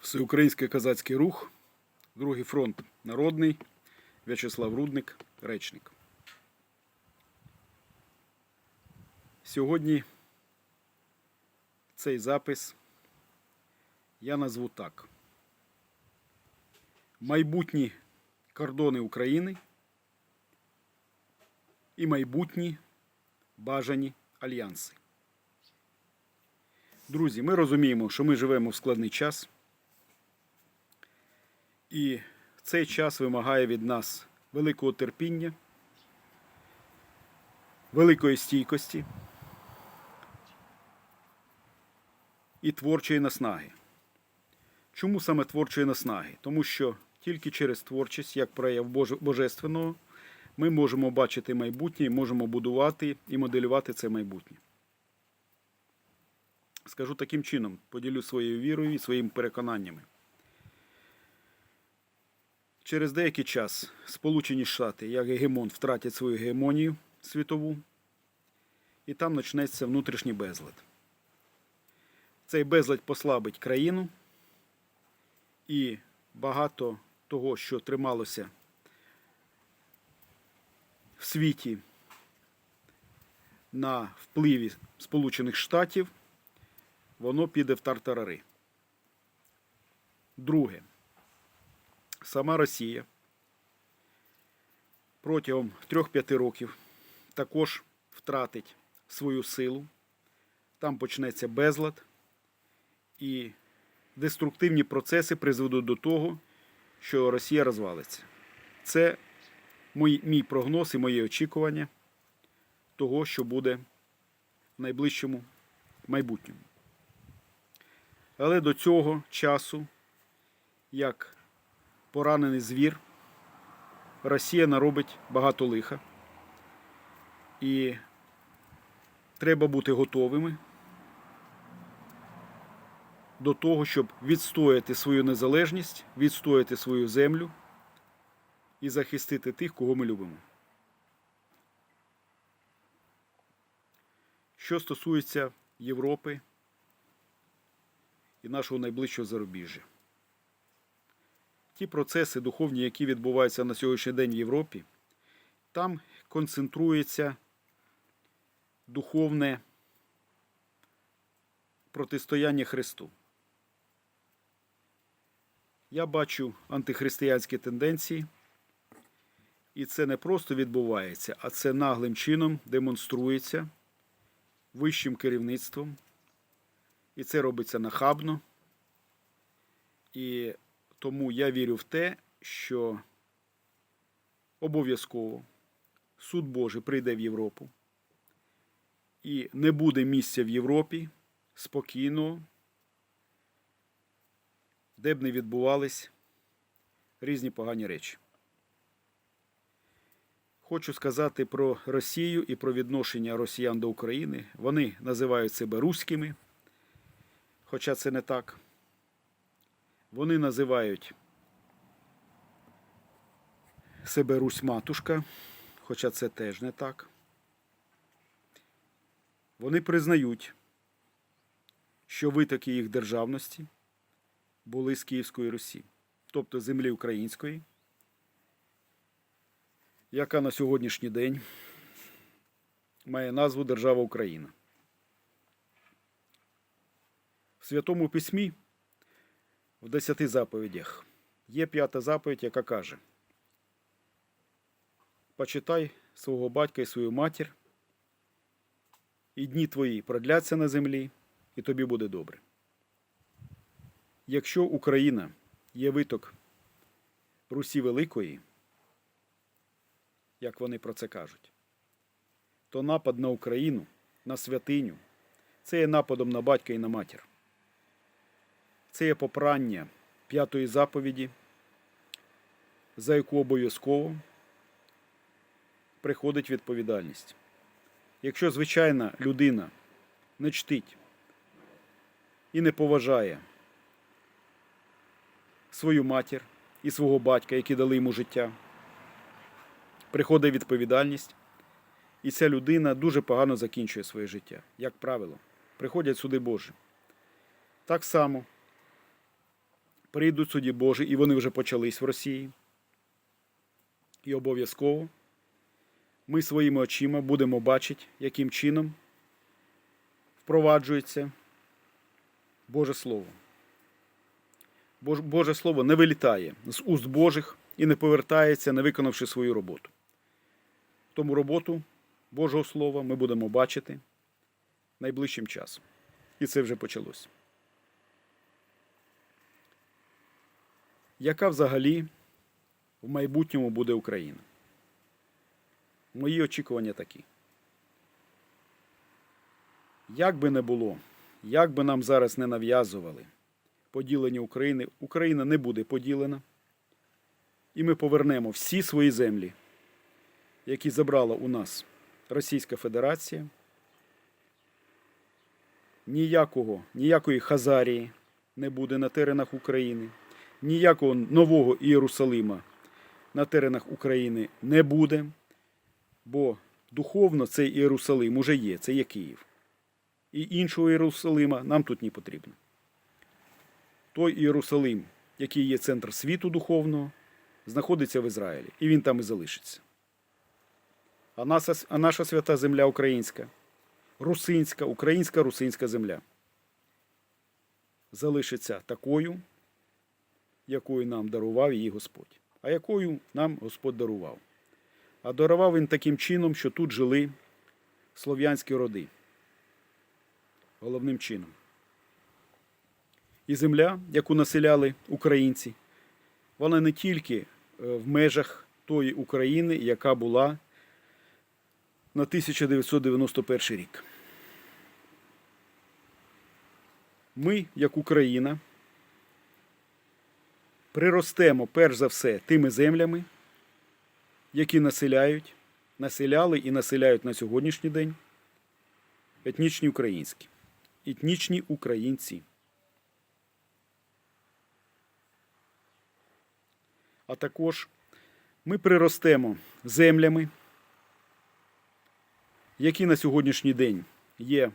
Всеукраїнський козацький рух, Другий фронт народний, В'ячеслав Рудник, речник. Сьогодні цей запис я назву так. Майбутні кордони України і майбутні бажані альянси. Друзі, ми розуміємо, що ми живемо в складний час. І цей час вимагає від нас великого терпіння, великої стійкості і творчої наснаги. Чому саме творчої наснаги? Тому що тільки через творчість, як прояв Боже- Божественного, ми можемо бачити майбутнє можемо будувати і моделювати це майбутнє. Скажу таким чином, поділю своєю вірою і своїми переконаннями. Через деякий час Сполучені Штати, як гегемон, втратять свою гегемонію світову, і там почнеться внутрішній безлад. Цей безлад послабить країну, і багато того, що трималося в світі на впливі Сполучених Штатів, воно піде в тартарари. Друге сама Росія протягом 3-5 років також втратить свою силу. Там почнеться безлад, і деструктивні процеси призведуть до того, що Росія розвалиться. Це мій, мій прогноз і моє очікування того, що буде в найближчому майбутньому. Але до цього часу, як поранений звір, Росія наробить багато лиха. І треба бути готовими до того, щоб відстояти свою незалежність, відстояти свою землю і захистити тих, кого ми любимо. Що стосується Європи і нашого найближчого зарубіжжя. Ті процеси духовні, які відбуваються на сьогоднішній день в Європі, там концентрується духовне протистояння Христу. Я бачу антихристиянські тенденції, і це не просто відбувається, а це наглим чином демонструється вищим керівництвом. І це робиться нахабно. І тому я вірю в те, що обов'язково суд Божий прийде в Європу. І не буде місця в Європі спокійно, де б не відбувались різні погані речі. Хочу сказати про Росію і про відношення росіян до України. Вони називають себе руськими, хоча це не так. Вони називають себе Русь-матушка, хоча це теж не так. Вони признають, що витоки їх державності були з Київської Русі, тобто землі української, яка на сьогоднішній день має назву Держава Україна. В Святому Письмі в десяти заповідях є п'ята заповідь, яка каже: Почитай свого батька і свою матір, і дні твої продляться на землі, і тобі буде добре. Якщо Україна є виток Русі Великої, як вони про це кажуть, то напад на Україну, на святиню це є нападом на батька і на матір. Це є попрання п'ятої заповіді, за яку обов'язково приходить відповідальність. Якщо звичайна людина не чтить і не поважає свою матір і свого батька, які дали йому життя, приходить відповідальність, і ця людина дуже погано закінчує своє життя. Як правило, приходять суди Божі. Так само Прийдуть суді Божі, і вони вже почались в Росії. І обов'язково ми своїми очима будемо бачити, яким чином впроваджується Боже Слово. Боже Слово не вилітає з уст Божих і не повертається, не виконавши свою роботу. Тому роботу Божого Слова ми будемо бачити найближчим часом. І це вже почалось. Яка взагалі в майбутньому буде Україна? Мої очікування такі. Як би не було, як би нам зараз не нав'язували поділення України, Україна не буде поділена. І ми повернемо всі свої землі, які забрала у нас Російська Федерація. Ніякого, ніякої Хазарії не буде на теренах України, ніякого нового Ієрусалима на теренах України не буде, бо духовно цей Ієрусалим уже є, це є Київ. І іншого Ієрусалима нам тут не потрібно. Той Ієрусалим, який є центр світу духовного, знаходиться в Ізраїлі, і він там і залишиться. А наша, а наша свята земля українська, русинська, українська русинська земля залишиться такою, якою нам дарував її Господь. А якою нам Господь дарував? А дарував він таким чином, що тут жили слов'янські роди. Головним чином. І земля, яку населяли українці, вона не тільки е, в межах тої України, яка була на 1991 рік. Ми, як Україна, приростемо перш за все тими землями, які населяють, населяли і населяють на сьогоднішній день етнічні українські, етнічні українці. А також ми приростемо землями, які на сьогоднішній день є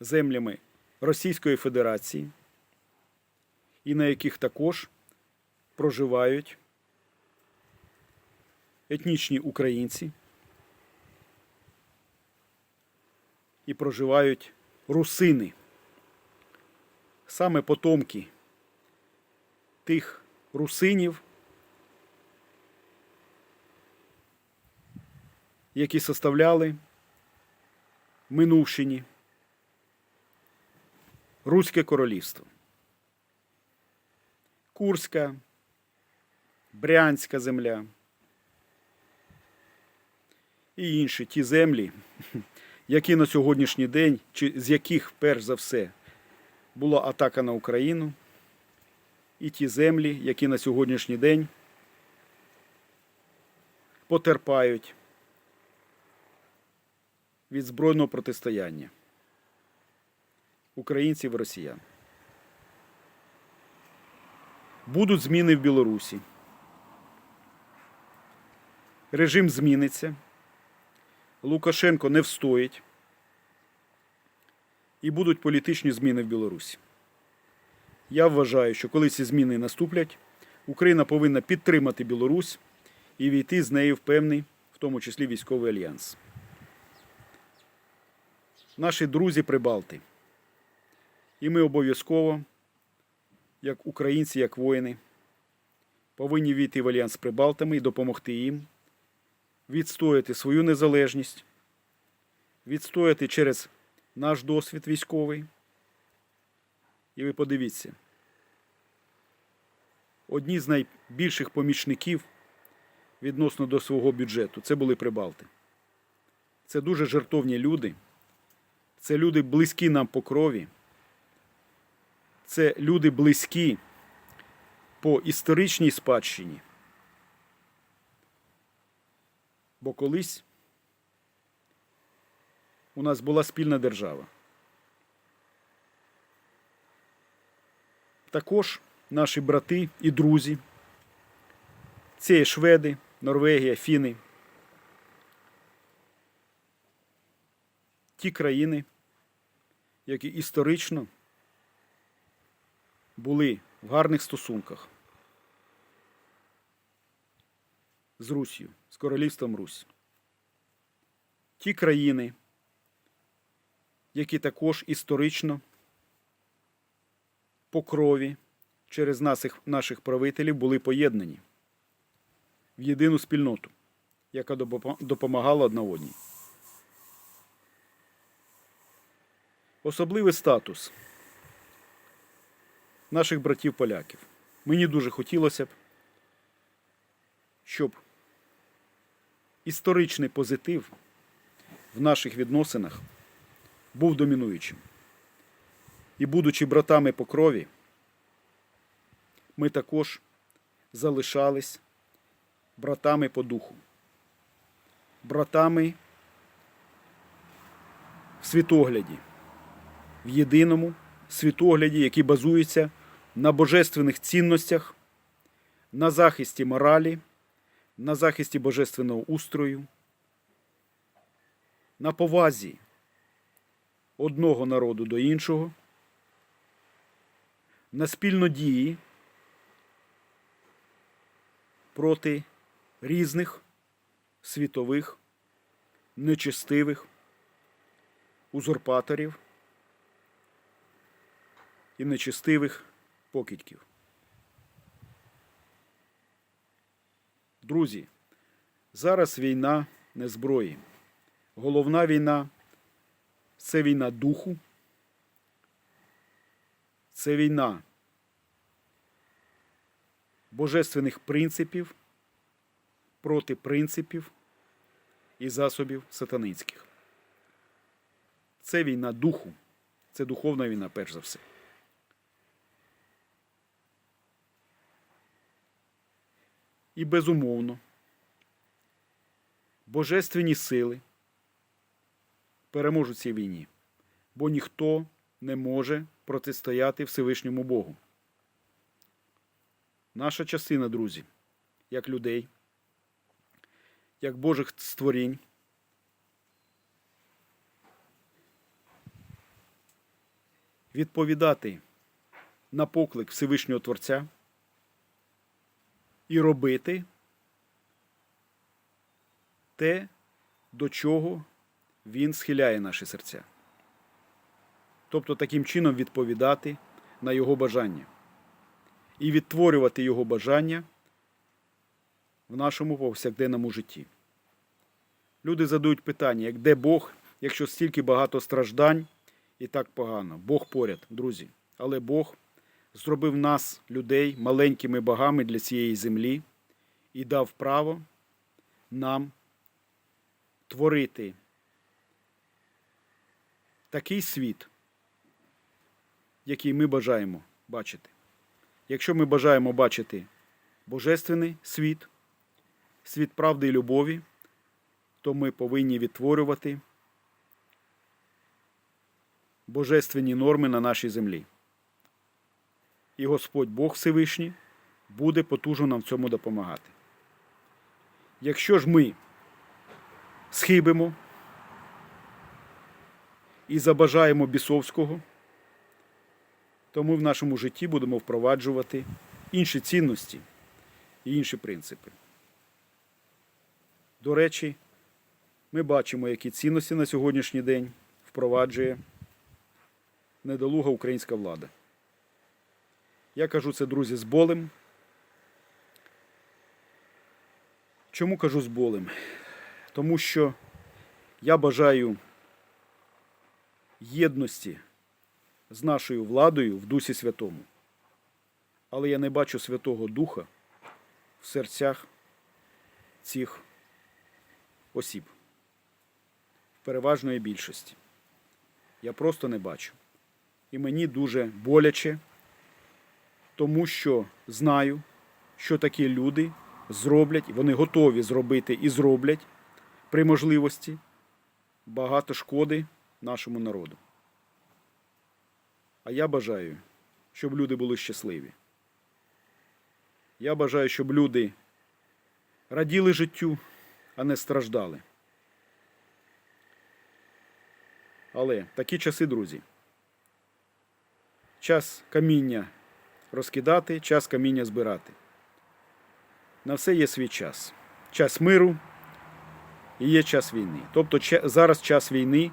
землями Російської Федерації, і на яких також проживають етнічні українці і проживають русини, саме потомки тих русинів, які составляли минувшині Руське королівство. Курська, Брянська земля і інші ті землі, які на сьогоднішній день, чи з яких перш за все була атака на Україну, і ті землі, які на сьогоднішній день потерпають від збройного протистояння українців і росіян. Будуть зміни в Білорусі. Режим зміниться. Лукашенко не встоїть. І будуть політичні зміни в Білорусі. Я вважаю, що коли ці зміни наступлять, Україна повинна підтримати Білорусь і війти з нею в певний, в тому числі військовий альянс. Наші друзі Прибалти. І ми обов'язково, як українці, як воїни, повинні війти в альянс з Прибалтами і допомогти їм відстояти свою незалежність, відстояти через наш досвід військовий. І ви подивіться, одні з найбільших помічників відносно до свого бюджету це були Прибалти. Це дуже жертовні люди, це люди близькі нам по крові, це люди близькі по історичній спадщині. Бо колись у нас була спільна держава. Також наші брати і друзі, це шведи, Норвегія, Фіни, ті країни, які історично були в гарних стосунках з Русію, з королівством Русь. Ті країни, які також історично по крові через наших, наших правителів були поєднані в єдину спільноту, яка допомагала одна одній. Особливий статус наших братів-поляків. Мені дуже хотілося б, щоб історичний позитив в наших відносинах був домінуючим. І будучи братами по крові, ми також залишались братами по духу, братами в світогляді, в єдиному світогляді, який базується на божественних цінностях, на захисті моралі, на захисті божественного устрою, на повазі одного народу до іншого, на спільнодії проти різних світових, нечестивих узурпаторів і нечестивих покидьків. Друзі, зараз війна не зброї. Головна війна це війна духу, це війна божественних принципів проти принципів і засобів сатаницьких. Це війна духу, це духовна війна, перш за все. І безумовно, божественні сили переможуть цій війні, бо ніхто не може протистояти Всевишньому Богу. Наша частина, друзі, як людей, як Божих створінь, відповідати на поклик Всевишнього Творця і робити те, до чого він схиляє наші серця. Тобто таким чином відповідати на його бажання і відтворювати його бажання в нашому повсякденному житті. Люди задають питання, як де Бог, якщо стільки багато страждань і так погано. Бог поряд, друзі. Але Бог зробив нас, людей, маленькими богами для цієї землі і дав право нам творити такий світ, який ми бажаємо бачити. Якщо ми бажаємо бачити божественний світ, світ правди і любові, то ми повинні відтворювати божественні норми на нашій землі. І Господь Бог Всевишній буде потужно нам в цьому допомагати. Якщо ж ми схибимо і забажаємо бісовського, то ми в нашому житті будемо впроваджувати інші цінності і інші принципи. До речі, ми бачимо, які цінності на сьогоднішній день впроваджує недолуга українська влада. Я кажу це, друзі, з болем. Чому кажу з болем? Тому що я бажаю єдності з нашою владою в Дусі Святому. Але я не бачу Святого Духа в серцях цих осіб. Переважної більшості. Я просто не бачу. І мені дуже боляче, тому що знаю, що такі люди зроблять, вони готові зробити і зроблять при можливості багато шкоди нашому народу. А я бажаю, щоб люди були щасливі. Я бажаю, щоб люди раділи життю, а не страждали. Але такі часи, друзі, час каміння розкидати, час каміння збирати. На все є свій час. Час миру і є час війни. Тобто зараз час війни,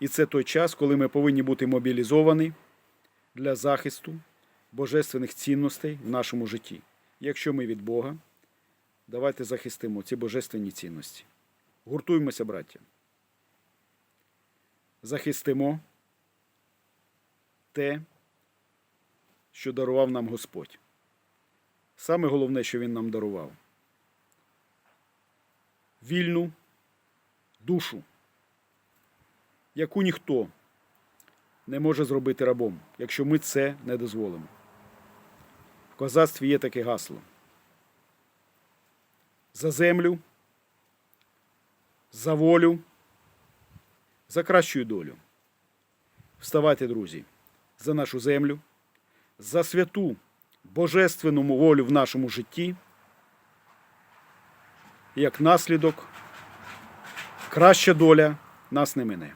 і це той час, коли ми повинні бути мобілізовані для захисту божественних цінностей в нашому житті. Якщо ми від Бога, давайте захистимо ці божественні цінності. Гуртуємося, браття. Захистимо те, що дарував нам Господь. Саме головне, що Він нам дарував. Вільну душу, яку ніхто не може зробити рабом, якщо ми це не дозволимо. В козацтві є таке гасло. За землю, за волю, за кращу долю. Вставайте, друзі, за нашу землю, за святу божественну волю в нашому житті. Як наслідок, краща доля нас не мине.